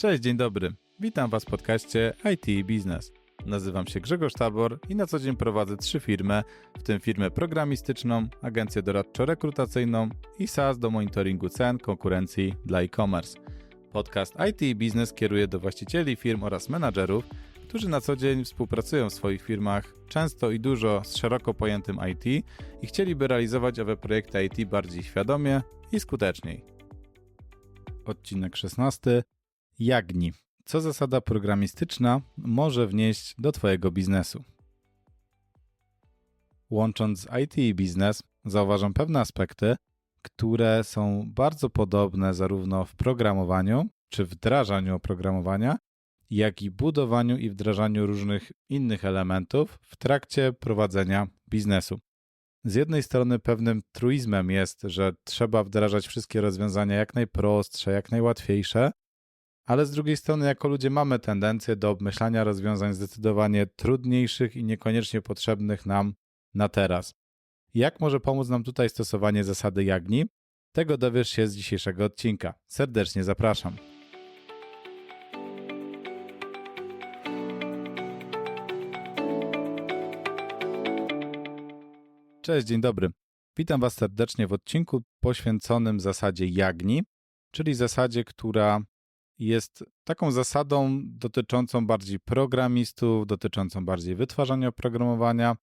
Cześć, dzień dobry. Witam Was w podcaście IT i Biznes. Nazywam się Grzegorz Tabor i na co dzień prowadzę trzy firmy, w tym firmę programistyczną, agencję doradczo-rekrutacyjną i SaaS do monitoringu cen, konkurencji dla e-commerce. Podcast IT i Biznes kieruje do właścicieli firm oraz menadżerów, którzy na co dzień współpracują w swoich firmach, często i dużo z szeroko pojętym IT i chcieliby realizować owe projekty IT bardziej świadomie i skuteczniej. Odcinek 16. Jagni. Co zasada programistyczna może wnieść do Twojego biznesu? Łącząc IT i biznes, zauważam pewne aspekty, które są bardzo podobne zarówno w programowaniu czy wdrażaniu oprogramowania, jak i budowaniu i wdrażaniu różnych innych elementów w trakcie prowadzenia biznesu. Z jednej strony pewnym truizmem jest, że trzeba wdrażać wszystkie rozwiązania jak najprostsze, jak najłatwiejsze, ale z drugiej strony, jako ludzie, mamy tendencję do obmyślania rozwiązań zdecydowanie trudniejszych i niekoniecznie potrzebnych nam na teraz. Jak może pomóc nam tutaj stosowanie zasady Jagni? Tego dowiesz się z dzisiejszego odcinka. Serdecznie zapraszam. Cześć, dzień dobry. Witam Was serdecznie w odcinku poświęconym zasadzie Jagni, czyli zasadzie, która jest taką zasadą dotyczącą bardziej programistów, dotyczącą bardziej wytwarzania oprogramowania,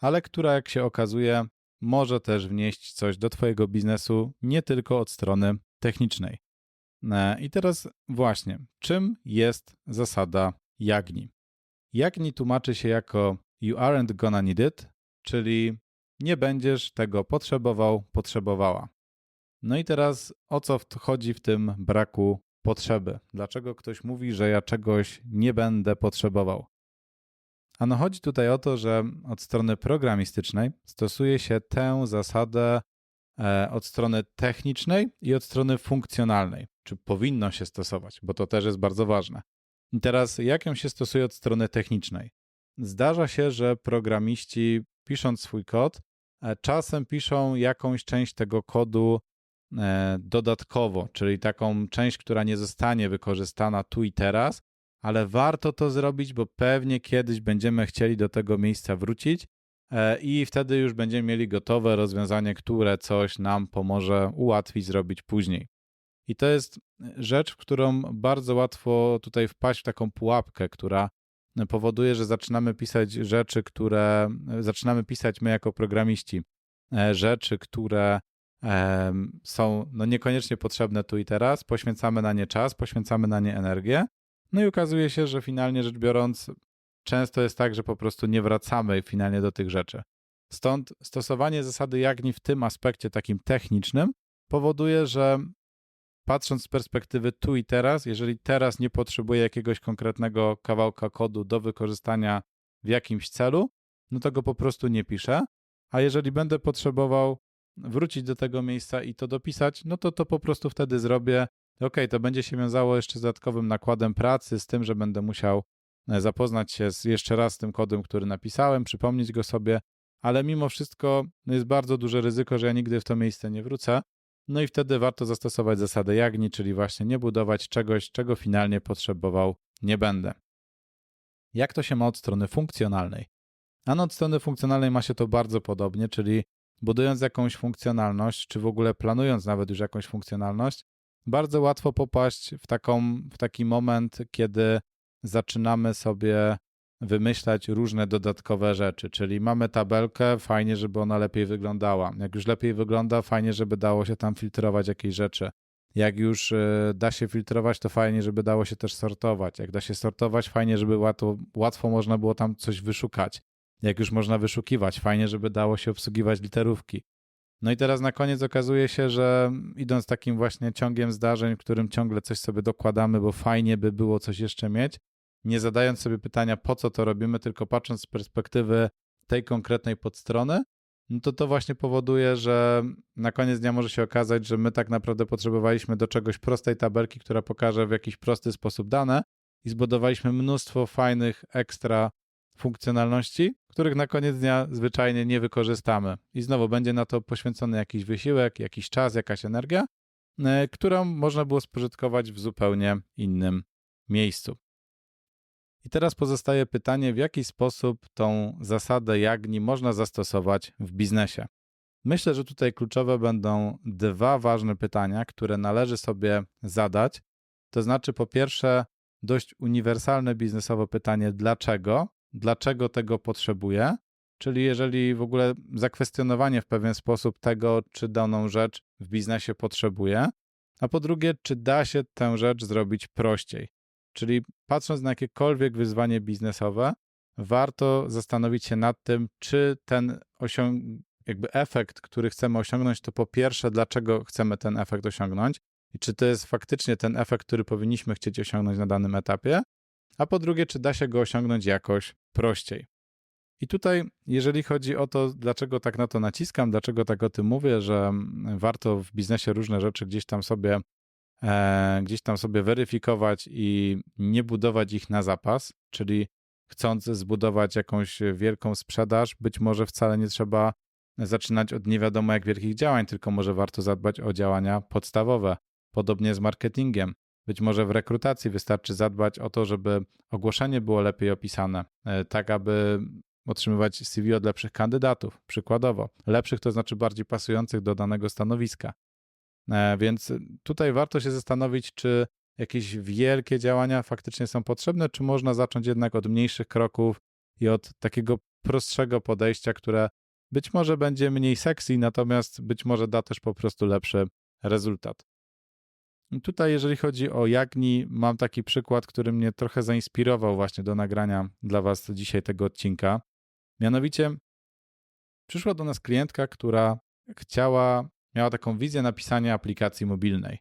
ale która, jak się okazuje, może też wnieść coś do Twojego biznesu nie tylko od strony technicznej. E, I teraz właśnie, czym jest zasada Jagni? Jagni tłumaczy się jako You aren't gonna need it, czyli nie będziesz tego potrzebował, potrzebowała. No i teraz o co chodzi w tym braku potrzeby? Dlaczego ktoś mówi, że ja czegoś nie będę potrzebował? Ano chodzi tutaj o to, że od strony programistycznej stosuje się tę zasadę e, od strony technicznej i od strony funkcjonalnej. Czy powinno się stosować, bo to też jest bardzo ważne. I teraz, jak ją się stosuje od strony technicznej? Zdarza się, że programiści, pisząc swój kod, e, czasem piszą jakąś część tego kodu dodatkowo, czyli taką część, która nie zostanie wykorzystana tu i teraz, ale warto to zrobić, bo pewnie kiedyś będziemy chcieli do tego miejsca wrócić e, i wtedy już będziemy mieli gotowe rozwiązanie, które coś nam pomoże ułatwić zrobić później. I to jest rzecz, w którą bardzo łatwo tutaj wpaść w taką pułapkę, która powoduje, że zaczynamy pisać rzeczy, które zaczynamy pisać my jako programiści, e, rzeczy, które są no niekoniecznie potrzebne tu i teraz, poświęcamy na nie czas, poświęcamy na nie energię, no i okazuje się, że finalnie rzecz biorąc, często jest tak, że po prostu nie wracamy finalnie do tych rzeczy. Stąd stosowanie zasady Jagni w tym aspekcie takim technicznym powoduje, że patrząc z perspektywy tu i teraz, jeżeli teraz nie potrzebuję jakiegoś konkretnego kawałka kodu do wykorzystania w jakimś celu, no to go po prostu nie piszę, a jeżeli będę potrzebował wrócić do tego miejsca i to dopisać, no to to po prostu wtedy zrobię. Ok, to będzie się wiązało jeszcze z dodatkowym nakładem pracy, z tym, że będę musiał e, zapoznać się z, jeszcze raz z tym kodem, który napisałem, przypomnieć go sobie, ale mimo wszystko no jest bardzo duże ryzyko, że ja nigdy w to miejsce nie wrócę. No i wtedy warto zastosować zasadę Jagni, czyli właśnie nie budować czegoś, czego finalnie potrzebował nie będę. Jak to się ma od strony funkcjonalnej? A no od strony funkcjonalnej ma się to bardzo podobnie, czyli budując jakąś funkcjonalność, czy w ogóle planując nawet już jakąś funkcjonalność, bardzo łatwo popaść w, taką, w taki moment, kiedy zaczynamy sobie wymyślać różne dodatkowe rzeczy, czyli mamy tabelkę, fajnie, żeby ona lepiej wyglądała. Jak już lepiej wygląda, fajnie, żeby dało się tam filtrować jakieś rzeczy. Jak już y, da się filtrować, to fajnie, żeby dało się też sortować. Jak da się sortować, fajnie, żeby łatwo, łatwo można było tam coś wyszukać jak już można wyszukiwać. Fajnie, żeby dało się obsługiwać literówki. No i teraz na koniec okazuje się, że idąc takim właśnie ciągiem zdarzeń, w którym ciągle coś sobie dokładamy, bo fajnie by było coś jeszcze mieć, nie zadając sobie pytania, po co to robimy, tylko patrząc z perspektywy tej konkretnej podstrony, no to to właśnie powoduje, że na koniec dnia może się okazać, że my tak naprawdę potrzebowaliśmy do czegoś prostej tabelki, która pokaże w jakiś prosty sposób dane i zbudowaliśmy mnóstwo fajnych, ekstra funkcjonalności, których na koniec dnia zwyczajnie nie wykorzystamy. I znowu będzie na to poświęcony jakiś wysiłek, jakiś czas, jakaś energia, e, którą można było spożytkować w zupełnie innym miejscu. I teraz pozostaje pytanie, w jaki sposób tą zasadę Jagni można zastosować w biznesie. Myślę, że tutaj kluczowe będą dwa ważne pytania, które należy sobie zadać. To znaczy, po pierwsze, dość uniwersalne biznesowe pytanie, dlaczego? Dlaczego tego potrzebuję? Czyli jeżeli w ogóle zakwestionowanie w pewien sposób tego, czy daną rzecz w biznesie potrzebuję, a po drugie, czy da się tę rzecz zrobić prościej. Czyli patrząc na jakiekolwiek wyzwanie biznesowe, warto zastanowić się nad tym, czy ten osiąg jakby efekt, który chcemy osiągnąć, to po pierwsze, dlaczego chcemy ten efekt osiągnąć i czy to jest faktycznie ten efekt, który powinniśmy chcieć osiągnąć na danym etapie, a po drugie, czy da się go osiągnąć jakoś prościej. I tutaj, jeżeli chodzi o to, dlaczego tak na to naciskam, dlaczego tak o tym mówię, że warto w biznesie różne rzeczy gdzieś tam sobie, e, gdzieś tam sobie weryfikować i nie budować ich na zapas, czyli chcąc zbudować jakąś wielką sprzedaż, być może wcale nie trzeba zaczynać od nie wiadomo jak wielkich działań, tylko może warto zadbać o działania podstawowe. Podobnie z marketingiem. Być może w rekrutacji wystarczy zadbać o to, żeby ogłoszenie było lepiej opisane, e, tak aby otrzymywać CV od lepszych kandydatów, przykładowo. Lepszych to znaczy bardziej pasujących do danego stanowiska. E, więc tutaj warto się zastanowić, czy jakieś wielkie działania faktycznie są potrzebne, czy można zacząć jednak od mniejszych kroków i od takiego prostszego podejścia, które być może będzie mniej sexy, natomiast być może da też po prostu lepszy rezultat. Tutaj, jeżeli chodzi o Jagni, mam taki przykład, który mnie trochę zainspirował właśnie do nagrania dla Was dzisiaj tego odcinka. Mianowicie przyszła do nas klientka, która chciała, miała taką wizję napisania aplikacji mobilnej.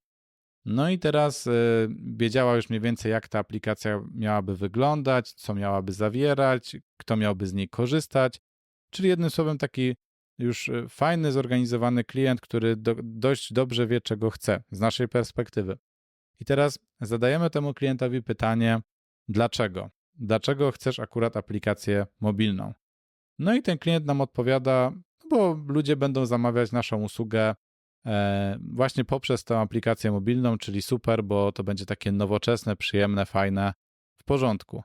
No i teraz y, wiedziała już mniej więcej, jak ta aplikacja miałaby wyglądać, co miałaby zawierać, kto miałby z niej korzystać. Czyli jednym słowem taki już y, fajny, zorganizowany klient, który do, dość dobrze wie, czego chce z naszej perspektywy. I teraz zadajemy temu klientowi pytanie, dlaczego? Dlaczego chcesz akurat aplikację mobilną? No i ten klient nam odpowiada, no bo ludzie będą zamawiać naszą usługę e, właśnie poprzez tę aplikację mobilną, czyli super, bo to będzie takie nowoczesne, przyjemne, fajne, w porządku.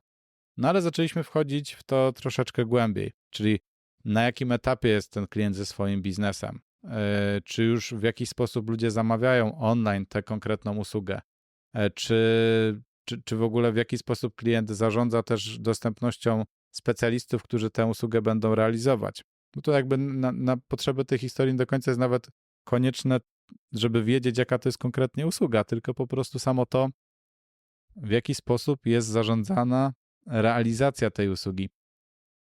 No ale zaczęliśmy wchodzić w to troszeczkę głębiej, czyli na jakim etapie jest ten klient ze swoim biznesem, e, czy już w jakiś sposób ludzie zamawiają online tę konkretną usługę, e, czy, czy, czy w ogóle w jaki sposób klient zarządza też dostępnością specjalistów, którzy tę usługę będą realizować. No to jakby na, na potrzeby tej historii nie do końca jest nawet konieczne, żeby wiedzieć, jaka to jest konkretnie usługa, tylko po prostu samo to, w jaki sposób jest zarządzana realizacja tej usługi.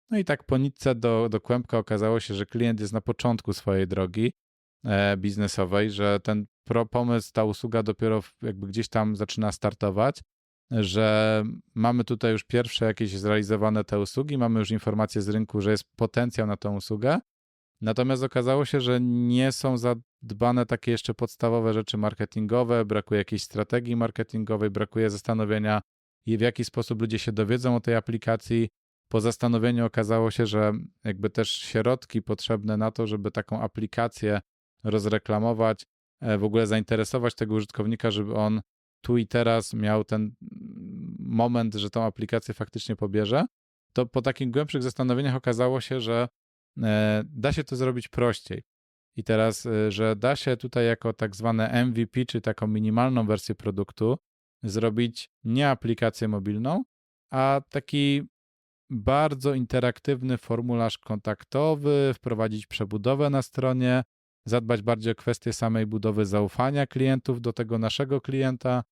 No i tak po nitce do, do kłębka okazało się, że klient jest na początku swojej drogi e, biznesowej, że ten pro pomysł, ta usługa dopiero jakby gdzieś tam zaczyna startować, że mamy tutaj już pierwsze jakieś zrealizowane te usługi, mamy już informacje z rynku, że jest potencjał na tą usługę, natomiast okazało się, że nie są zadbane takie jeszcze podstawowe rzeczy marketingowe, brakuje jakiejś strategii marketingowej, brakuje zastanowienia, w jaki sposób ludzie się dowiedzą o tej aplikacji, po zastanowieniu okazało się, że jakby też środki potrzebne na to, żeby taką aplikację rozreklamować, e, w ogóle zainteresować tego użytkownika, żeby on tu i teraz miał ten moment, że tą aplikację faktycznie pobierze, to po takich głębszych zastanowieniach okazało się, że e, da się to zrobić prościej. I teraz, e, że da się tutaj jako tak zwane MVP, czy taką minimalną wersję produktu, zrobić nie aplikację mobilną, a taki bardzo interaktywny formularz kontaktowy, wprowadzić przebudowę na stronie, zadbać bardziej o kwestię samej budowy zaufania klientów do tego naszego klienta.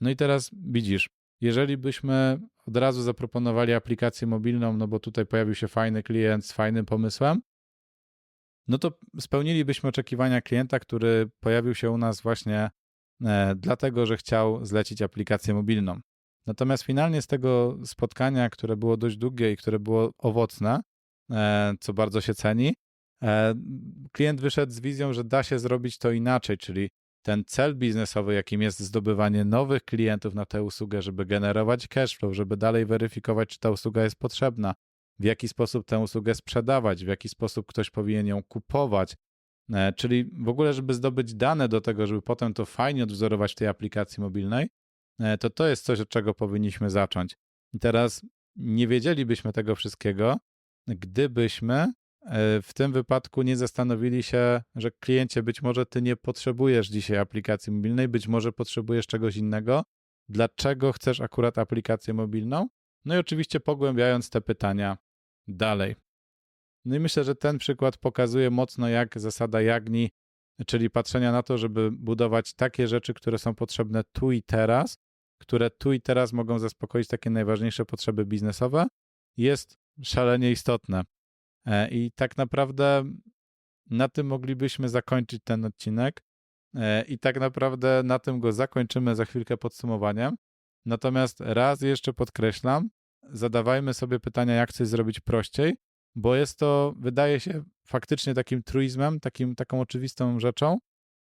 No i teraz widzisz, jeżeli byśmy od razu zaproponowali aplikację mobilną, no bo tutaj pojawił się fajny klient z fajnym pomysłem, no to spełnilibyśmy oczekiwania klienta, który pojawił się u nas właśnie e, dlatego, że chciał zlecić aplikację mobilną. Natomiast finalnie z tego spotkania, które było dość długie i które było owocne, e, co bardzo się ceni, e, klient wyszedł z wizją, że da się zrobić to inaczej, czyli ten cel biznesowy, jakim jest zdobywanie nowych klientów na tę usługę, żeby generować cashflow, żeby dalej weryfikować, czy ta usługa jest potrzebna, w jaki sposób tę usługę sprzedawać, w jaki sposób ktoś powinien ją kupować, e, czyli w ogóle, żeby zdobyć dane do tego, żeby potem to fajnie odwzorować w tej aplikacji mobilnej, to to jest coś, od czego powinniśmy zacząć. I teraz nie wiedzielibyśmy tego wszystkiego, gdybyśmy e, w tym wypadku nie zastanowili się, że kliencie, być może ty nie potrzebujesz dzisiaj aplikacji mobilnej, być może potrzebujesz czegoś innego. Dlaczego chcesz akurat aplikację mobilną? No i oczywiście pogłębiając te pytania dalej. No i myślę, że ten przykład pokazuje mocno, jak zasada Jagni, czyli patrzenia na to, żeby budować takie rzeczy, które są potrzebne tu i teraz, które tu i teraz mogą zaspokoić takie najważniejsze potrzeby biznesowe, jest szalenie istotne. E, I tak naprawdę na tym moglibyśmy zakończyć ten odcinek. E, I tak naprawdę na tym go zakończymy za chwilkę podsumowaniem. Natomiast raz jeszcze podkreślam, zadawajmy sobie pytania, jak coś zrobić prościej, bo jest to, wydaje się, faktycznie takim truizmem, takim, taką oczywistą rzeczą.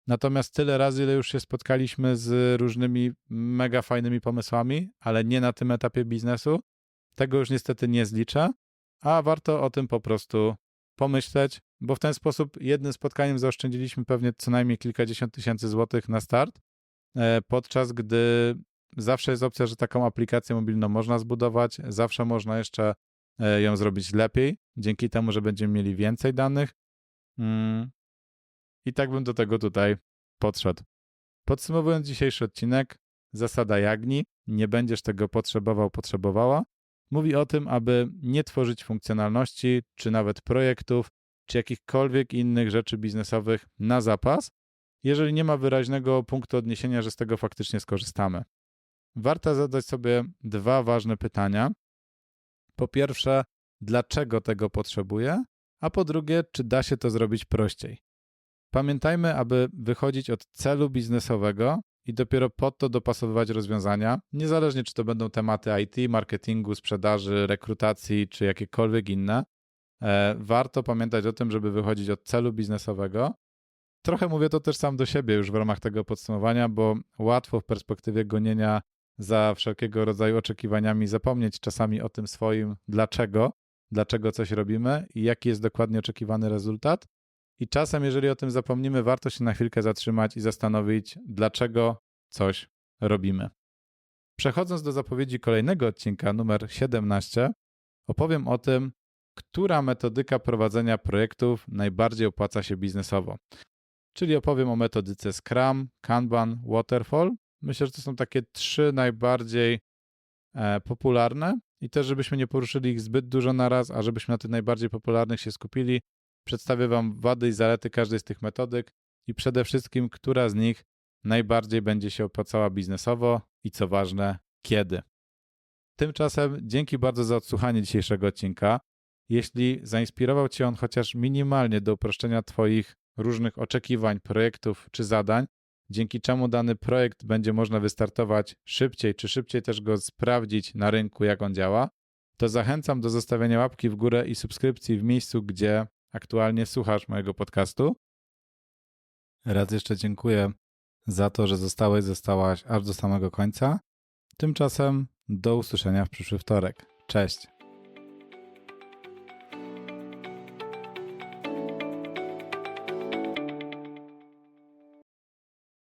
Natomiast tyle razy, ile już się spotkaliśmy z różnymi mega fajnymi pomysłami, ale nie na tym etapie biznesu, tego już niestety nie zliczę, a warto o tym po prostu pomyśleć, bo w ten sposób jednym spotkaniem zaoszczędziliśmy pewnie co najmniej kilkadziesiąt tysięcy złotych na start, e, podczas gdy zawsze jest opcja, że taką aplikację mobilną można zbudować, zawsze można jeszcze e, ją zrobić lepiej, dzięki temu, że będziemy mieli więcej danych. I tak bym do tego tutaj podszedł. Podsumowując dzisiejszy odcinek, zasada Jagni, nie będziesz tego potrzebował, potrzebowała, mówi o tym, aby nie tworzyć funkcjonalności, czy nawet projektów, czy jakichkolwiek innych rzeczy biznesowych na zapas, jeżeli nie ma wyraźnego punktu odniesienia, że z tego faktycznie skorzystamy. Warto zadać sobie dwa ważne pytania. Po pierwsze, dlaczego tego potrzebuję, a po drugie, czy da się to zrobić prościej. Pamiętajmy, aby wychodzić od celu biznesowego i dopiero pod to dopasowywać rozwiązania, niezależnie czy to będą tematy IT, marketingu, sprzedaży, rekrutacji czy jakiekolwiek inne. E, warto pamiętać o tym, żeby wychodzić od celu biznesowego. Trochę mówię to też sam do siebie już w ramach tego podsumowania, bo łatwo w perspektywie gonienia za wszelkiego rodzaju oczekiwaniami zapomnieć czasami o tym swoim dlaczego, dlaczego coś robimy i jaki jest dokładnie oczekiwany rezultat. I czasem, jeżeli o tym zapomnimy, warto się na chwilkę zatrzymać i zastanowić, dlaczego coś robimy. Przechodząc do zapowiedzi kolejnego odcinka, numer 17, opowiem o tym, która metodyka prowadzenia projektów najbardziej opłaca się biznesowo. Czyli opowiem o metodyce Scrum, Kanban, Waterfall. Myślę, że to są takie trzy najbardziej e, popularne i też, żebyśmy nie poruszyli ich zbyt dużo na raz, a żebyśmy na tych najbardziej popularnych się skupili, Przedstawię Wam wady i zalety każdej z tych metodyk i przede wszystkim, która z nich najbardziej będzie się opłacała biznesowo i co ważne, kiedy. Tymczasem dzięki bardzo za odsłuchanie dzisiejszego odcinka. Jeśli zainspirował Cię on chociaż minimalnie do uproszczenia Twoich różnych oczekiwań, projektów czy zadań, dzięki czemu dany projekt będzie można wystartować szybciej, czy szybciej też go sprawdzić na rynku, jak on działa, to zachęcam do zostawienia łapki w górę i subskrypcji w miejscu, gdzie aktualnie słuchasz mojego podcastu. Raz jeszcze dziękuję za to, że zostałeś, zostałaś aż do samego końca. Tymczasem do usłyszenia w przyszły wtorek. Cześć.